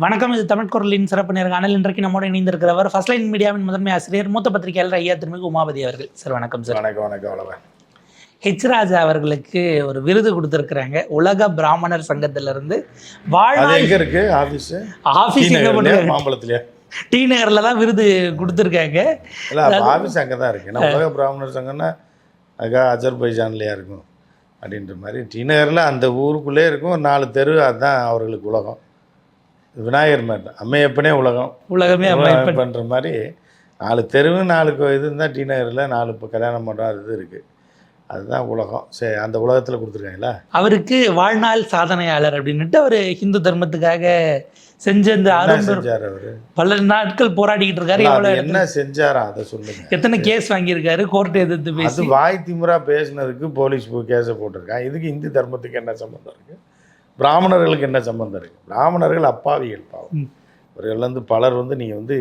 வணக்கம் இது தமிழ் குரலின் சிறப்பு நேர்காணல். இன்றைக்கு நம்மோடு இணைந்திருக்கிறவர் ஃபர்ஸ்ட் லைன் மீடியாவின் முதன்மை ஆசிரியர் மூத்த பத்திரிகையாளர் ஐயா திருமிகு உமாபதி அவர்கள். சார் வணக்கம் சார் வணக்கம் வணக்கம் ஹெச் ராஜா அவர்களுக்கு ஒரு விருது கொடுத்திருக்கிறாங்க. உலக பிராமணர் சங்கத்துல இருந்து அது வாழ்நாள் இருக்கு? எங்க போட்டு மாம்பழத்துலயா? டி நகர்ல தான் விருது கொடுத்திருக்காங்க. ஆபீஸ் அங்கே தான் இருக்கு. நம்ம உலக பிராமணர் சங்கம்னா அதுக்காக அஜர்பைஜான்லயா இருக்கும். அப்படின்ற மாதிரி டி நகரில் அந்த ஊருக்குள்ளே இருக்கும். ஒரு நாலு தெரு அதுதான் அவர்களுக்கு உலகம். விநாயகர் மாதிரி தான் அம்மையப்பனே உலகம். உலகமே பண்ணுற மாதிரி நாலு தெருவு நாலு இது இருந்தால் டி நகரில் நாலு இப்போ கல்யாணம் பண்ணுற அது இது இருக்குது அதுதான் உலகம். சரி அந்த உலகத்தில் கொடுத்துருக்காங்களா அவருக்கு வாழ்நாள் சாதனையாளர் அப்படின்னுட்டு அவர் ஹிந்து தர்மத்துக்காக செஞ்ச இந்த செஞ்சார் அவர்? பல நாட்கள் போராடிக்கிட்டு இருக்காரு. எவ்வளவு என்ன செஞ்சாரா அதை சொல்லுங்க. எத்தனை கேஸ் வாங்கியிருக்காரு கோர்ட் எதிர்த்து பேசி வாய் திமுறா பேசுனதுக்கு போலீஸ் போய் கேஸை போட்டிருக்கான் இதுக்கு இந்து தர்மத்துக்கு என்ன சம்மந்தம் இருக்கு? பிராமணர்களுக்கு என்ன சம்மந்தம் இருக்கு? பிராமணர்கள் அப்பாவிகள் பாவம். இவர்கள் வந்து பலர் வந்து நீங்கள் வந்து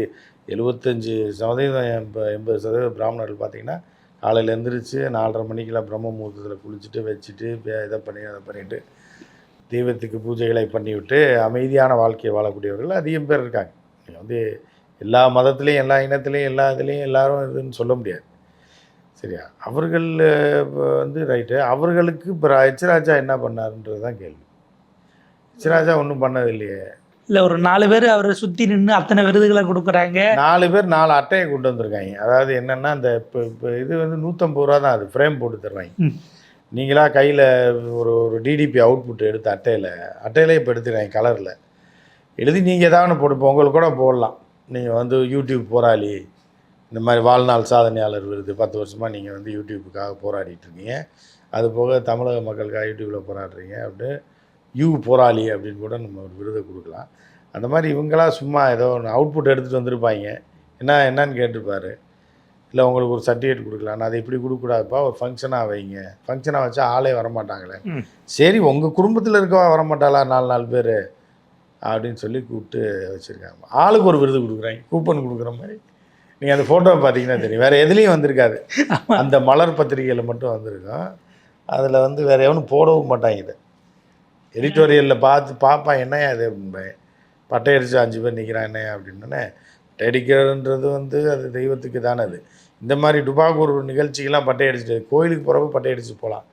எழுபத்தஞ்சு சதவீதம் எண்ப எண்பது சதவீதம் பிராமணர்கள் பார்த்தீங்கன்னா காலையில் எந்திரிச்சு நாலரை மணிக்கெல்லாம் பிரம்ம முகூர்த்தத்தில் குளிச்சுட்டு வச்சுட்டு இதை பண்ணி அதை பண்ணிட்டு தெய்வத்துக்கு பூஜைகளை பண்ணிவிட்டு அமைதியான வாழ்க்கையை வாழக்கூடியவர்கள் அதிகம் பேர் இருக்காங்க. நீங்கள் வந்து எல்லா மதத்துலேயும் எல்லா இனத்துலேயும் எல்லா இதுலேயும் எல்லாரும் இதுன்னு சொல்ல முடியாது. சரியா? அவர்கள் வந்து ரைட்டு. அவர்களுக்கு இப்போ எச் ராஜா என்ன பண்ணாருன்றது தான் கேள்வி. எச் ராஜா ஒன்றும் பண்ணது இல்லையே இல்ல ஒரு நாலு பேர் அவரை சுத்தி நின்று அத்தனை விருதுகளை கொடுக்குறாங்க. நாலு பேர் நாலு அட்டையை கொண்டு வந்திருக்காங்க. அதாவது என்னென்னா இந்த இப்போ இப்போ இது வந்து நூற்றம்பது ரூபா தான் அது ஃப்ரேம் போட்டு தருவாங்க. நீங்களா கையில் ஒரு ஒரு டிடிபி அவுட்புட் எடுத்து அட்டையில் அட்டையிலே இப்போ எடுத்துருக்காங்க கலரில் எழுதி நீங்கள் ஏதாவது போட்டு உங்களுக்கு கூட போடலாம். நீங்கள் வந்து யூடியூப் போராளி இந்த மாதிரி வாழ்நாள் சாதனையாளர் விருது பத்து வருஷமாக நீங்கள் வந்து யூடியூப்புக்காக போராடிட்டு இருக்கீங்க. அது போக தமிழக மக்களுக்காக யூடியூப்பில் போராடுறீங்க அப்படின்ட்டு யூ போராளி அப்படின்னு கூட நம்ம ஒரு விருதை கொடுக்கலாம். அந்த மாதிரி இவங்களா சும்மா ஏதோ ஒன்று அவுட்புட் எடுத்துகிட்டு வந்திருப்பாங்க. என்ன என்னன்னு கேட்டிருப்பாரு. இல்லை உங்களுக்கு ஒரு சர்டிஃபிகேட் கொடுக்கலாம். நான் அதை இப்படி கொடுக்கக்கூடாதுப்பா. ஒரு ஃபங்க்ஷனாக வைங்க. ஃபங்க்ஷனாக வச்சா ஆளே வரமாட்டாங்களே. சரி உங்கள் குடும்பத்தில் இருக்கவா வரமாட்டாளா? நாலு நாலு பேர். அப்படின்னு சொல்லி கூப்பிட்டு வச்சுருக்காங்க. ஆளுக்கு ஒரு விருது கொடுக்குறாங்க கூப்பன் கொடுக்குற மாதிரி. நீங்கள் அந்த ஃபோட்டோவை பார்த்தீங்கன்னா தெரியும். வேறு எதுலேயும் வந்திருக்காது. அந்த மலர் பத்திரிகையில் மட்டும் வந்திருக்கும். அதில் வந்து வேறு எவனும் போடவும் மாட்டாங்க இதை. எடிட்டோரியலில் பார்த்து பார்ப்பான் என்னையா அது பட்டை அடித்து அஞ்சு பேர் நிற்கிறான் என்னையா அப்படின்னே பட்டை வந்து அது தெய்வத்துக்கு தானே அது. இந்த மாதிரி டுபாக்கூர் நிகழ்ச்சிக்கெல்லாம் பட்டை அடிச்சுட்டு கோயிலுக்கு போகிறப்ப பட்டை அடித்து போகலாம்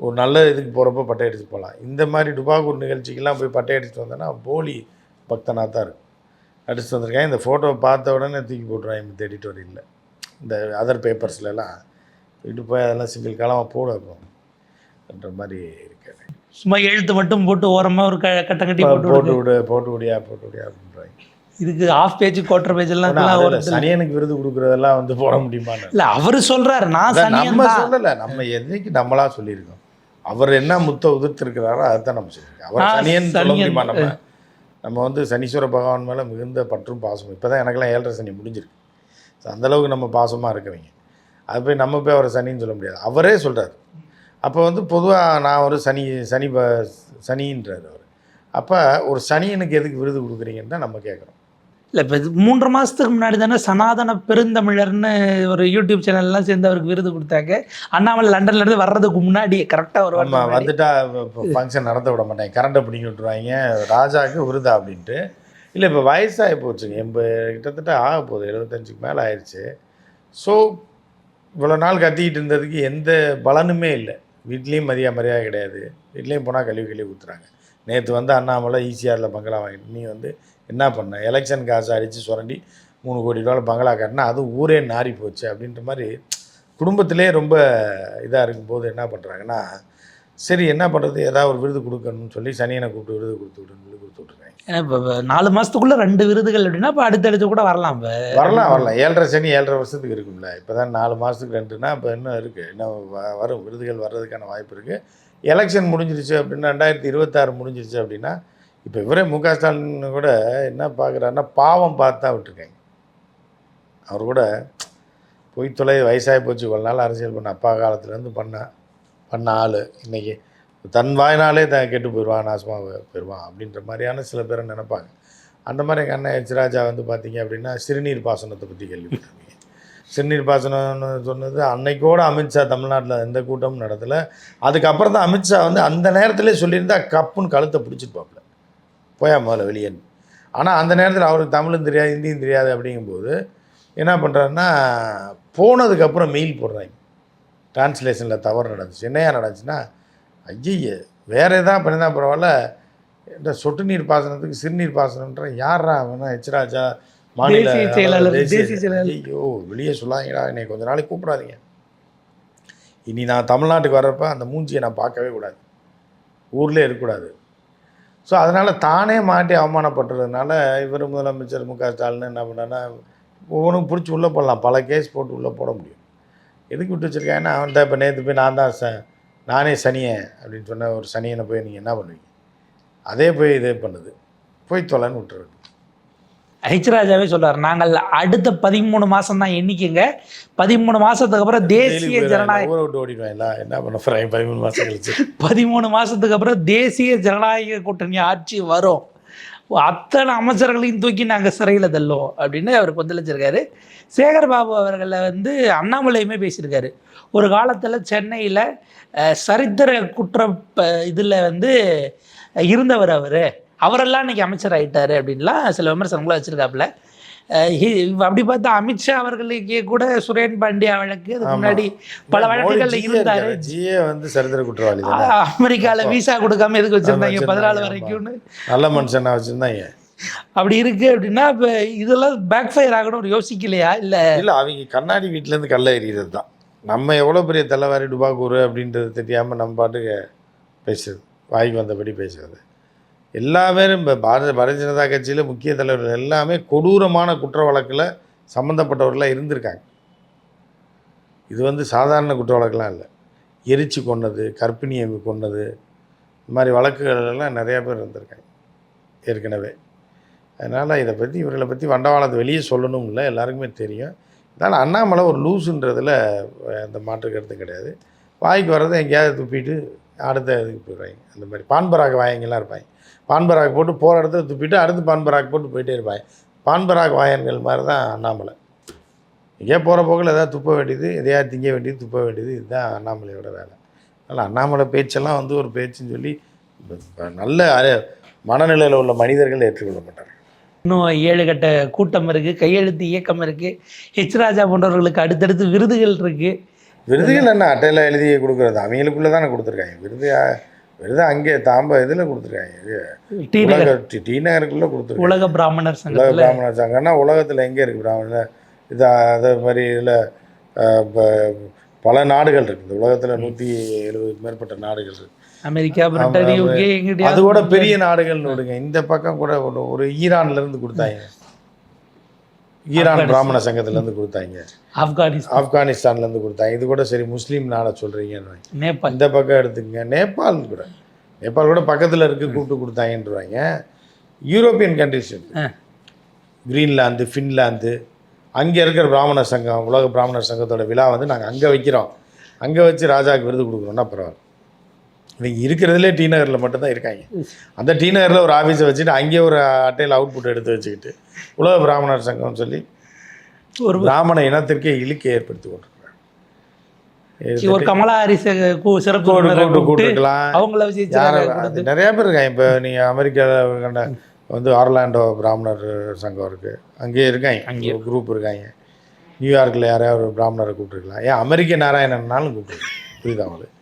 ஒரு நல்ல இதுக்கு போகிறப்ப பட்டை அடித்து போகலாம் இந்த மாதிரி டுபாக்கூர் நிகழ்ச்சிக்கெல்லாம் போய் பட்டை அடிச்சுட்டு வந்தேன்னா போலி பக்தனாக தான் இருக்கும். அடிச்சுட்டு வந்திருக்கேன். இந்த ஃபோட்டோவை பார்த்த உடனே தூக்கி போட்டுருவேன் இந்த எடிட்டோரியலில் இந்த அதர் பேப்பர்ஸ்லலாம் தூக்கிட்டு போய் அதெல்லாம் சிங்கிள் காலமாக போட அப்படின்ற மாதிரி இருக்காது சும்மா எழுத்து மட்டும் போட்டு ஓரமா ஒரு க கட்டம் கட்டி போட்டு போட்டு. விடு. போட்டு விடியா போட்டு விடியா அப்படின்றாங்க இதுக்கு ஆஃப் பேஜ் கோட்டர் பேஜ் எல்லாம். சனியனுக்கு விருது கொடுக்குறதெல்லாம் வந்து போட முடியுமான்னு. இல்ல அவரு சொல்றாரு நான் நம்ம. சொல்லலை நம்ம என்னைக்கு நம்மளா சொல்லியிருக்கோம். அவர் என்ன முத்த உதிர்த்திருக்கிறாரோ அதுதான் நம்ம சொல்லியிருக்கோம். அவர் சனியன் சொல்ல. முடியுமா நம்ம? நம்ம வந்து சனீஸ்வர பகவான் மேலே மிகுந்த பற்றும் பாசம் இப்போ தான் எனக்கெல்லாம் ஏழரை சனி முடிஞ்சிருக்கு. ஸோ அந்தளவுக்கு நம்ம பாசமாக இருக்கவங்க. அது போய் நம்ம போய் அவரை சனின்னு சொல்ல முடியாது. அவரே சொல்கிறார் அப்போ வந்து பொதுவாக நான் ஒரு சனி சனி ப சனின்றார் அவர். அப்போ ஒரு சனியனுக்கு எதுக்கு விருது கொடுக்குறீங்கன்னு தான் நம்ம கேட்குறோம் இல்ல இப்ப இது மூன்று மாசத்துக்கு முன்னாடி தானே சனாதன பெருந்தமிழர்னு ஒரு யூடியூப் சேனல் எல்லாம் சேர்ந்து அவருக்கு விருது கொடுத்தாங்க. அண்ணாமலை லண்டன்ல இருந்து வர்றதுக்கு முன்னாடி கரெக்டா ஒரு முன்னாடி. வந்துட்டா ஃபங்க்ஷன் நடத்த விட மாட்டாங்க கரண்ட்டை பிடிங்கி விட்ருவாங்க ராஜாவுக்கு விருதா அப்படின்ட்டு. இல்லை இப்போ வயசாகி போச்சுங்க எண்பது கிட்டத்தட்ட ஆக போகுது. எழுபத்தஞ்சுக்கு மேலே ஆயிடுச்சு ஸோ இவ்வளோ நாள் கத்திக்கிட்டு இருந்ததுக்கு எந்த பலனுமே இல்லை. வீட்லேயும் மதியா மரியாதை கிடையாது. வீட்லேயும் போனால் கழுவி கழுவி ஊற்றுறாங்க நேற்று வந்து அண்ணாமலை ஈசிஆரில் பங்களா வாங்கிட்டு நீ வந்து என்ன பண்ண? எலெக்ஷன் காசு அடித்து சுரண்டி மூணு கோடி ரூபாவில் பங்களா கட்டினா அது ஊரே நாரி போச்சு அப்படின்ற மாதிரி குடும்பத்திலே ரொம்ப இதாக இருக்கும்போது என்ன பண்ணுறாங்கன்னா சரி என்ன பண்ணுறது ஏதாவது ஒரு விருது கொடுக்கணும்னு சொல்லி சனியனை கூப்பிட்டு விருது கொடுத்து விடுன்னு சொல்லி கொடுத்து விட்ருக்காங்க ஏன்னா இப்ப நாலு மாசத்துக்குள்ள ரெண்டு விருதுகள் அப்படின்னா இப்ப அடுத்தடுத்து கூட வரலாம். இப்ப வரலாம் வரலாம். ஏழரை சனி ஏழரை வருஷத்துக்கு இருக்கும்ல. இப்போ தான் நாலு மாதத்துக்கு ரெண்டுனா இப்போ இன்னும் இருக்குது இன்னும் வரும்? விருதுகள் வர்றதுக்கான வாய்ப்பு இருக்குது எலெக்ஷன் முடிஞ்சிருச்சு அப்படின்னா ரெண்டாயிரத்தி இருபத்தாறு முடிஞ்சிருச்சு அப்படின்னா இப்போ இவரே மு க ஸ்டாலின் கூட என்ன பார்க்குறாருன்னா பாவம் பார்த்து தான் விட்டுருக்காங்க. அவர் கூட போய் தொலை வயசாகி போச்சு. இவ்வளோ நாள் அரசியல் பண்ண அப்பா காலத்துலேருந்து பண்ண. பண்ண ஆள் இன்றைக்கி தன் வாய்னாலே தான் கெட்டு போயிடுவான் நாசமாக போயிடுவான் அப்படின்ற மாதிரியான சில பேரை நினைப்பாங்க. அந்த மாதிரி எங்கள் அண்ணன் எச் ராஜா வந்து பார்த்தீங்க அப்படின்னா சிறுநீர் பாசனத்தை பற்றி கேள்விப்பட்டிருக்கீங்க. சிறுநீர் பாசனம்னு சொன்னது அன்னைக்கோடு அமித்ஷா தமிழ்நாட்டில் எந்த கூட்டமும் நடத்தலை. அதுக்கப்புறம் தான் அமித்ஷா வந்து அந்த நேரத்திலே சொல்லியிருந்தா கப்புன்னு கழுத்தை பிடிச்சிருப்பாப்புல. போயா முதல்ல வெளியேன்னு ஆனால் அந்த நேரத்தில் அவருக்கு தமிழும் தெரியாது ஹிந்தியும் தெரியாது அப்படிங்கும்போது என்ன பண்ணுறாருன்னா போனதுக்கப்புறம் மெயில் போடுறாங்க. டிரான்ஸ்லேஷனில் தவறு நடந்துச்சு. என்னையா நடந்துச்சுன்னா ஐயே வேறு எதாவது பண்ணியிருந்தா பரவாயில்ல இந்த சொட்டு நீர் பாசனத்துக்கு சிறுநீர் பாசனம்ன்ற யாரா அவனா எச்ராஜா மாநில செயலாளர். ஐயோ வெளியே சொல்லாதீங்கடா என்னை கொஞ்ச நாளைக்கு கூப்பிடாதீங்க. இனி நான் தமிழ்நாட்டுக்கு வர்றப்ப அந்த மூஞ்சியை நான் பார்க்கவே கூடாது. ஊர்லேயே இருக்கக்கூடாது. ஸோ அதனால் தானே மாட்டி அவமானப்பட்டதுனால இவர் முதலமைச்சர் மு க ஸ்டாலின் என்ன பண்ணான்னா ஒவ்வொன்றும் பிடிச்சி உள்ளே போடலாம். பல கேஸ் போட்டு உள்ளே போட முடியும். எதுக்கு விட்டு வச்சுருக்காங்கன்னா அவன் தான் இப்போ நேற்று போய் நான் தான் ச நானே சனியன் அப்படின்னு சொன்ன ஒரு சனியனை போய் நீங்கள் என்ன பண்ணுவீங்க? அதே போய் இதே பண்ணுது. போய் தொலைன்னு விட்டுறது ஹெச் ராஜாவே சொல்றாரு நாங்கள் அடுத்த பதிமூணு மாசம் தான் எண்ணிக்கைங்க. பதிமூணு மாசத்துக்கு அப்புறம் தேசிய ஜனநாயக விட்டு ஓடிடுவாங்களா என்ன பண்ண பதிமூணு மாதம் கழிச்சு. பதிமூணு மாசத்துக்கு அப்புறம் தேசிய ஜனநாயக கூட்டணி ஆட்சி வரும். அத்தனை அமைச்சர்களையும் தூக்கி நாங்கள் சிறையில் தள்ளுவோம் அப்படின்னு அவர் கொந்தளிச்சிருக்காரு. சேகர் பாபு அவர்களை வந்து அண்ணாமலையுமே பேசியிருக்காரு. ஒரு காலத்தில் சென்னையில் சரித்திர குற்ற இதில் வந்து இருந்தவர் அவர். அவரெல்லாம் இன்னைக்கு அமைச்சர் ஆகிட்டார் அப்படின்லாம் சில விமர்சனங்களும் வச்சுருக்காப்புல. அப்படி பார்த்தா அமித்ஷா அவர்களுக்கே கூட சுரேன் பாண்டியா வழக்கு. அதுக்கு முன்னாடி பல வழக்குகள்ல இருந்தாரு. ஜிஏ வந்து சரித்திர குற்றவாளி அமெரிக்கால விசா கொடுக்காம எதுக்கு வச்சிருந்தாங்க? பதினாலு. வரைக்கும்னு. நல்ல மனுஷனா வச்சுருந்தாங்க. அப்படி இருக்கு அப்படின்னா இப்போ இதெல்லாம் பேக் ஃபயர் ஆகணும் ஒரு யோசிக்கலையா? இல்ல. இல்லை அவங்க கண்ணாடி வீட்டிலேருந்து கல்ல எறிகிறது தான். நம்ம எவ்வளோ பெரிய தலைவாரி டுபாக்கூர் அப்படின்றது தெரியாமல் நம்ம பாட்டுக்கு பேசுறது வாய்க்கு வந்தபடி பேசுறது. எல்லா பேரும் இப்போ பாரத பாரதிய ஜனதா கட்சியில் முக்கிய தலைவர்கள் எல்லாமே கொடூரமான குற்ற வழக்கில் சம்மந்தப்பட்டவர்களாக இருந்திருக்காங்க. இது வந்து சாதாரண குற்ற வழக்கெல்லாம் இல்லை. எரிச்சு கொன்னது கற்பிணியை கொன்னது இந்த மாதிரி வழக்குகள் எல்லாம் நிறையா பேர் இருந்திருக்காங்க ஏற்கனவே. அதனால் இதை பற்றி இவர்களை பற்றி வண்டவாளத்தை வெளியே சொல்லணும் இல்லை எல்லாருக்குமே தெரியும். அதனால் அண்ணாமலை ஒரு லூஸுன்றதில் அந்த மாற்று கருத்து கிடையாது. வாய்க்கு வர்றதை எங்கேயாவது துப்பிட்டு அடுத்த இதுக்கு போயிடுவாங்க. அந்த மாதிரி பான்பராக வாயங்கெல்லாம் இருப்பாங்க. பான்பராக் போட்டு போகிற இடத்துல துப்பிட்டு அடுத்து பான்பராக் போட்டு போயிட்டே இருப்பாங்க பான்பராக் வாயன்கள் மாதிரி தான் அண்ணாமலை. எங்கேயா போகிற போக்கில் எதாவது துப்ப வேண்டியது எதையாவது திங்க வேண்டியது துப்ப வேண்டியது இதுதான் அண்ணாமலையோட வேலை. அதனால் அண்ணாமலை பேச்செல்லாம் வந்து ஒரு பேச்சுன்னு சொல்லி நல்ல மனநிலையில் உள்ள மனிதர்கள் ஏற்றுக்கொள்ள மாட்டாங்க இன்னும் ஏழு கட்ட கூட்டம் இருக்கு கையெழுத்து இயக்கம் இருக்கு. ஹெச் ராஜா போன்றவர்களுக்கு அடுத்தடுத்து விருதுகள் இருக்கு. விருதுகள் என்ன? அட்டையில் எழுதி கொடுக்குறது. அவங்களுக்குள்ளே தானே கொடுத்துருக்காங்க. விருது விருது அங்கே தாம்ப இதில் கொடுத்துருக்காங்க. டி உலக டி- நகருக்குள்ளே கொடுத்துருக்காங்க. உலக பிராமணர் உலக சங்கத்துல. பிராமணர் சங்கம்னா உலகத்தில் எங்கே இருக்குது பிராமணர் இது அதே மாதிரி இதில் பல நாடுகள் இருக்குது உலகத்தில் நூற்றி எழுபதுக்கு மேற்பட்ட நாடுகள் இருக்குது அமெரிக்கா பிரிட்டன் அது கூட பெரிய நாடுகள்னு விடுங்க. இந்த பக்கம் கூட ஒரு- ஒரு ஈரான்ல இருந்து கொடுத்தாங்க. ஈரான் பிராமண சங்கத்துல இருந்து கொடுத்தாங்க. ஆப்கானிஸ்தான் ஆப்கானிஸ்தான்ல இருந்து கொடுத்தாங்க. இது கூட சரி முஸ்லீம் நாடை சொல்றீங்கன்னு நேபாள். இந்த பக்கம் எடுத்துக்கங்க. நேபாள் கூட. நேபாள் கூட பக்கத்துல இருக்கு கூப்பிட்டு கொடுத்தாங்கன்றாங்க யூரோப்பியன் கண்ட்ரிஸ். கிரீன்லாந்து ஃபின்லாந்து அங்கே இருக்கிற பிராமணர் சங்கம் உலக பிராமணர் சங்கத்தோட விழா வந்து நாங்கள் அங்கே வைக்கிறோம். அங்கே வச்சு ராஜாவுக்கு விருது கொடுக்குறோம்னா பரவாயில்ல. இவங்க இருக்கிறதுலே டி நகரில் மட்டும்தான் இருக்காங்க. அந்த டி நகரில் ஒரு ஆஃபீஸை வச்சுட்டு அங்கேயே ஒரு அட்டையில் அவுட்புட் எடுத்து வச்சுக்கிட்டு உலக பிராமணர் சங்கம்னு சொல்லி ஒரு பிராமண இனத்திற்கே இழுக்கை ஏற்படுத்தி கொண்டிருக்காங்க ஒரு கமலா ஹாரிஸ் சிறப்பு கூட்டு விருந்தினரை கூட்டு கூப்பிட்டு கூப்பிட்டுக்கலாம் அவங்கள வச்சு நிறைய பேர் இருக்காங்க. இப்போ நீங்கள் அமெரிக்காவில் கண்ட வந்து ஆர்லாண்டோ பிராமணர் சங்கம் இருக்குது அங்கேயே இருக்காங்க. அங்கே ஒரு குரூப் இருக்காங்க. நியூயார்க்கில் யாரையாவது ஒரு பிராமணரை கூப்பிட்டுருக்கலாம். ஏன் அமெரிக்க நாராயணன்னாலும் கூப்பிட்டுருக்கலாம். புரியுதா அவங்களுக்கு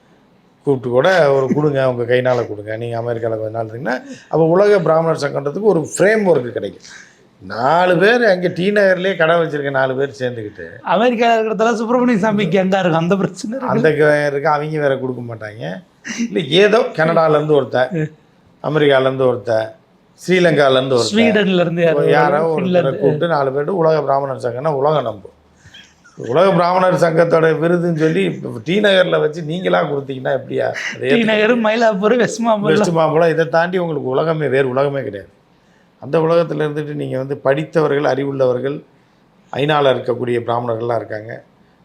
கூப்பிட்டு கூட ஒரு கொடுங்க உங்கள் கைனால் கொடுங்க. நீங்கள் அமெரிக்காவில் கொஞ்ச நாள் இருந்தீங்கன்னா அப்போ உலக பிராமணர் சங்கன்றதுக்கு ஒரு ஃப்ரேம் ஒர்க்கு கிடைக்கும். நாலு பேர் அங்கே டி நகர்லேயே கடை வச்சிருக்க நாலு பேர் சேர்ந்துக்கிட்டு அமெரிக்கால இருக்கிறதெல்லாம் சுப்பிரமணிய சாமிக்கு எங்க இருக்கும்? அந்த பிரச்சனை. அந்த இருக்க. அவங்க வேற கொடுக்க மாட்டாங்க. இல்லை ஏதோ கனடாலேருந்து ஒருத்தன் அமெரிக்காலேருந்து ஒருத்தன் ஸ்ரீலங்காலேருந்து ஒருத்தன் ஸ்வீடன்ல இருந்து யாரோ ஒருத்தரை. கூப்பிட்டு நாலு பேர் உலக பிராமணர் சங்கம்னா உலகம் நம்பும். உலக பிராமணர் சங்கத்தோட விருதுன்னு சொல்லி இப்ப டி நகரில் வச்சு நீங்களா கொடுத்தீங்கன்னா எப்படியா? D Nagar Mylapore west best மாம்பழம் இதை தாண்டி உங்களுக்கு உலகமே வேறு உலகமே கிடையாது. அந்த உலகத்தில் இருந்துட்டு நீங்கள் வந்து படித்தவர்கள் அறிவுள்ளவர்கள் ஐநாவில் இருக்கக்கூடிய பிராமணர்கள்லாம் இருக்காங்க.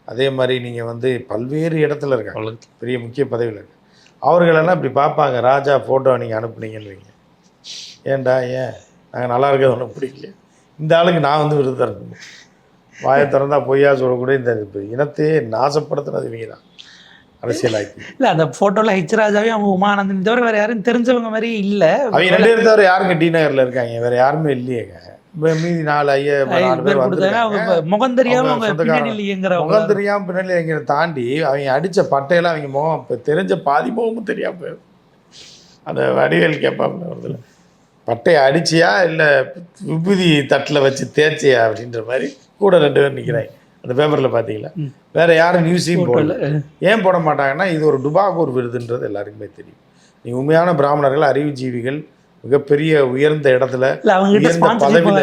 அதே மாதிரி நீங்கள் வந்து பல்வேறு இடத்துல இருக்காங்க. பெரிய முக்கிய பதவியில் இருக்கு அவர்களெல்லாம் இப்படி பார்ப்பாங்க. ராஜா ஃபோட்டோ நீங்கள் அனுப்புனீங்கன்னு ஏன்டா ஏன்? நாங்கள் நல்லா இருக்கிறது ஒன்றும் பிடிக்கல இந்த ஆளுக்கு நான் வந்து விருது தரணும்? வாயை திறந்தா பொய்யா சொல்லக்கூடிய இந்த இனத்தையே நாசப்படுத்துனது இவங்க தான். அரசியலாக்கி. இல்லை அந்த ஃபோட்டோவில் ஹெச் ராஜாவே அவங்க உமானந்தன் தவிர வேறு யாரும் தெரிஞ்சவங்க மாதிரி இல்லை. அவங்க ரெண்டு பேர் தவிர யாருங்க டி நகர்ல இருக்காங்க? வேற யாருமே இல்லையேங்க மீதி நாலு ஐயா நாலு பேர் இப்ப முகம் தெரியாம முகம் தெரியாம பின்னாடி எங்களை தாண்டி அவங்க அடிச்ச பட்டையெல்லாம் அவங்க முகம் இப்போ தெரிஞ்ச பாதி முகமும் தெரியாம போயிடும் அந்த வடிவேல் கேட்பாங்க வருதுல பட்டையை அடிச்சியா இல்லை விபூதி தட்டில் வச்சு தேய்ச்சியா அப்படின்ற மாதிரி கூட ரெண்டு பேர் நிற்கிறாங்க அந்த பேப்பரில் பார்த்தீங்களா. வேற யாரும் நியூஸையும் போடல. ஏன் போட மாட்டாங்கன்னா இது ஒரு டுபாகூர் விருதுன்றது எல்லாருக்குமே தெரியும். நீ உண்மையான பிராமணர்கள் அறிவுஜீவிகள் மிகப்பெரிய உயர்ந்த இடத்துல உயர்ந்த பதவியில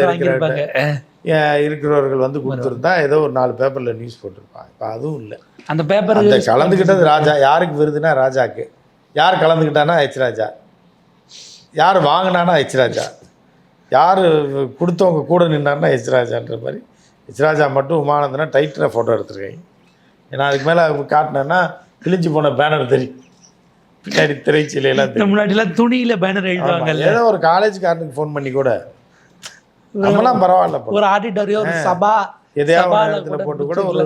அஹ், இருக்கிறவர்கள் வந்து கொடுத்துருந்தா ஏதோ ஒரு நாலு பேப்பரில் நியூஸ் போட்டிருப்பாங்க. இப்போ அதுவும் இல்லை. அந்த பேப்பர் அந்த கலந்துக்கிட்டது ராஜா யாருக்கு விருதுனா ராஜாக்கு. யார் கலந்துக்கிட்டானா ஹெச் ராஜா. யார் வாங்கினானா ஹெச் ராஜா. யார் கொடுத்தவங்க கூட நின்னார்னா ஹெச் ராஜான்ற மாதிரி ஹெச் ராஜா மட்டும் உமானந்தனா டைட்டில் ஃபோட்டோ எடுத்திருக்காங்க. ஏன்னா அதுக்கு மேலே காட்டினேன்னா கிழிஞ்சு போன பேனர் தெரியும். பின்னாடி திரைச்சீலையெல்லாம் தெரியும். முன்னாடி எல்லாம் துணியில பேனர் எழுதுவாங்கல்ல. ஏதோ ஒரு காலேஜ்காரனுக்கு ஃபோன் பண்ணி கூட. நம்மளாம் பரவாயில்ல ஒரு ஆடிட்டோரியம் ஒரு சபா எதையாவது போட்டு கூட ஒரு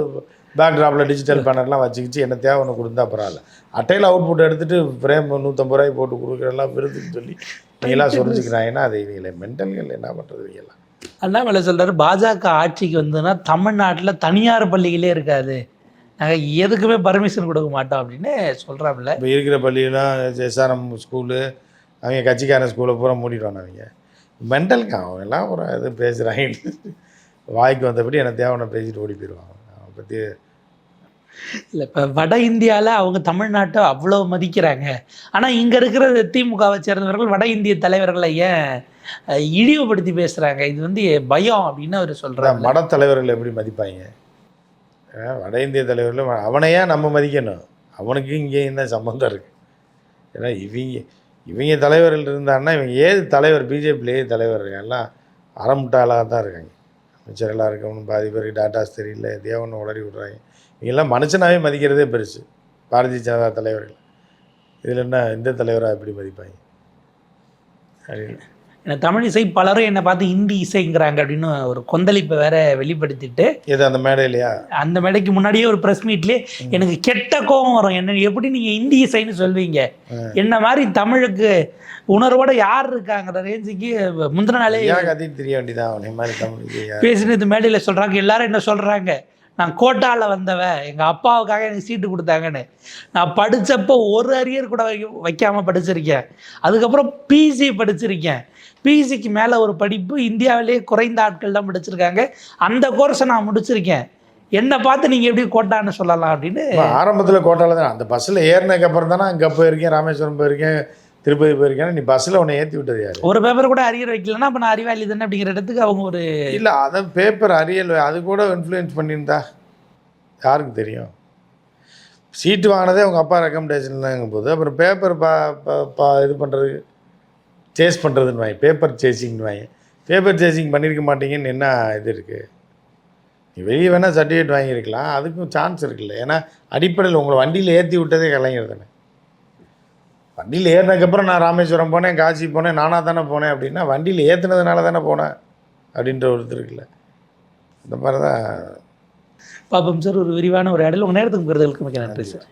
பேக்ராப்பில் டிஜிட்டல் பேனர்லாம் வச்சுக்கிச்சு என்ன தேவை ஒன்று கொடுத்தா பரவாயில்ல. அட்டையில் அவுட்புட் எடுத்துட்டு ஃப்ரேம் நூற்றம்பது ரூபாய்க்கு போட்டு கொடுக்குறதெல்லாம் விருதுன்னு சொல்லி நீங்களாம் சொரிஞ்சுக்கிறாங்கன்னா அது இவங்களை மென்டல்கள் என்ன பண்ணுறது இவங்கெல்லாம்? அண்ணாமலை சொல்றாரு பாஜக ஆட்சிக்கு வந்ததுன்னா தமிழ்நாட்டுல தனியார் பள்ளிகளே இருக்காது. நாங்க எதுக்குமே பர்மிஷன் கொடுக்க மாட்டோம் அப்படின்னு சொல்றாப்புல. இப்போ இருக்கிற பள்ளியெல்லாம் எஸ்ஆர்எம் ஸ்கூலு அவங்க கட்சிக்காரன் ஸ்கூலை பூரா மூடிடுவாங்க அவங்க. மென்டலுக்கு அவங்க எல்லாம் ஒரு இது பேசுகிறாங்க வாய்க்கு வந்தபடி எனக்கு தேவையான பேசிட்டு ஓடி போயிடுவாங்க. அவனை பற்றி இல்லை இப்போ வட இந்தியாவில் அவங்க தமிழ்நாட்டை அவ்வளோ மதிக்கிறாங்க. ஆனால் இங்கே இருக்கிற திமுகவை சேர்ந்தவர்கள் வட இந்திய தலைவர்களை ஏன் இழிவுபடுத்தி பேசுகிறாங்க இது வந்து பயம் அப்படின்னு அவர் சொல்கிறார் மட தலைவர்கள் எப்படி மதிப்பாங்க? வட இந்திய தலைவர்கள் அவனையா நம்ம மதிக்கணும். அவனுக்கு இங்கே என்ன சம்மந்தம் இருக்குது ஏன்னா இவங்க இவங்க தலைவர்கள் இருந்தான்னா இவங்க ஏது தலைவர்? பிஜேபியில் ஏது தலைவர்? எல்லாம் அறமுட்டாளாக தான் இருக்காங்க. அமைச்சர்களாக இருக்கவனு பாதி பேருக்கு டாட்டாஸ் தெரியல தேவன்னு உளறி விட்றாங்க. இவங்கெல்லாம் மனுஷனாகவே மதிக்கிறதே பெருசு. பாரதிய ஜனதா தலைவர்கள். இதில் என்ன எந்த தலைவராக எப்படி மதிப்பாங்க? அப்படின்னு தமிழ் இசை பலரும் என்னை பார்த்து இந்தி இசைங்கிறாங்க அப்படின்னு ஒரு கொந்தளிப்பை வேற வெளிப்படுத்திட்டு எது அந்த மேடையிலையா? அந்த மேடைக்கு முன்னாடியே ஒரு ப்ரெஸ் மீட்லேயே எனக்கு கெட்ட கோபம் வரும். என்ன எப்படி நீங்கள் இந்தி இசைன்னு சொல்வீங்க? என்ன மாதிரி தமிழுக்கு உணர்வோட யார் இருக்காங்கிற ரேஞ்சுக்கு முந்தின நாளே கத்திட்டு தெரிய வேண்டியதான் இது பேசினது மேடையில் சொல்கிறாங்க எல்லாரும் என்ன சொல்கிறாங்க நான் கோட்டால வந்தவன் எங்கள் அப்பாவுக்காக எனக்கு சீட்டு கொடுத்தாங்கன்னு. நான் படிச்சப்போ ஒரு அரியர் கூட வை- வைக்காம படிச்சிருக்கேன். அதுக்கப்புறம் பிஜி படிச்சிருக்கேன். பிஜிக்கு மேலே ஒரு படிப்பு இந்தியாவிலேயே குறைந்த ஆட்கள் தான் படிச்சிருக்காங்க. அந்த கோர்ஸை நான் முடிச்சிருக்கேன். என்னை பார்த்து நீங்கள் எப்படி கோட்டான்னு சொல்லலாம் அப்படின்னு ஆரம்பத்தில் கோட்டால தான். அந்த பஸ்ஸில் ஏறினதுக்கு அப்புறம் தானே அங்கே போயிருக்கேன் ராமேஸ்வரம் போயிருக்கேன் திருப்பதி போயிருக்கேன். நீ பஸ்ஸில் உன்னை ஏற்றி விட்டது யாரு? ஒரு பேப்பர் கூட அரியர் வைக்கலன்னா அப்போ நான் அறிவாளி தானே அப்படிங்கிற இடத்துக்கு அவங்க ஒரு இல்லை அதான் பேப்பர் அரியல் அது கூட இன்ஃப்ளூயன்ஸ் பண்ணியிருந்தா யாருக்கு தெரியும்? சீட்டு வாங்கினதே உங்கள் அப்பா ரெக்கமெண்டேஷன் தாங்கும் போது அப்புறம் பேப்பர் பா பா- பா இது பண்ணுறது சேஸ் பண்ணுறதுன்னு வாங்க பேப்பர் சேசிங்னு வாங்க பேப்பர் சேசிங் பண்ணியிருக்க மாட்டீங்கன்னு என்ன இது இருக்குது நீ வெளியே வேணால் சர்டிஃபிகேட் வாங்கியிருக்கலாம். அதுக்கும் சான்ஸ் இருக்குல்ல. ஏன்னா அடிப்படையில் உங்களை வண்டியில் ஏற்றி விட்டதே கலைஞர் தானே. வண்டியில் ஏறினதுக்கப்புறம் நான் ராமேஸ்வரம் போனேன் காசி போனேன் நானாக தானே போனேன் அப்படின்னா வண்டியில் ஏற்றுனதுனால தானே போனேன் அப்படின்ற ஒருத்தர் இருக்குல்ல. இந்த மாதிரி தான். பாப்பம் சார் ஒரு விரிவான ஒரு இடையில உங்கள் நேரத்துக்கு மிக நன்றி சார்.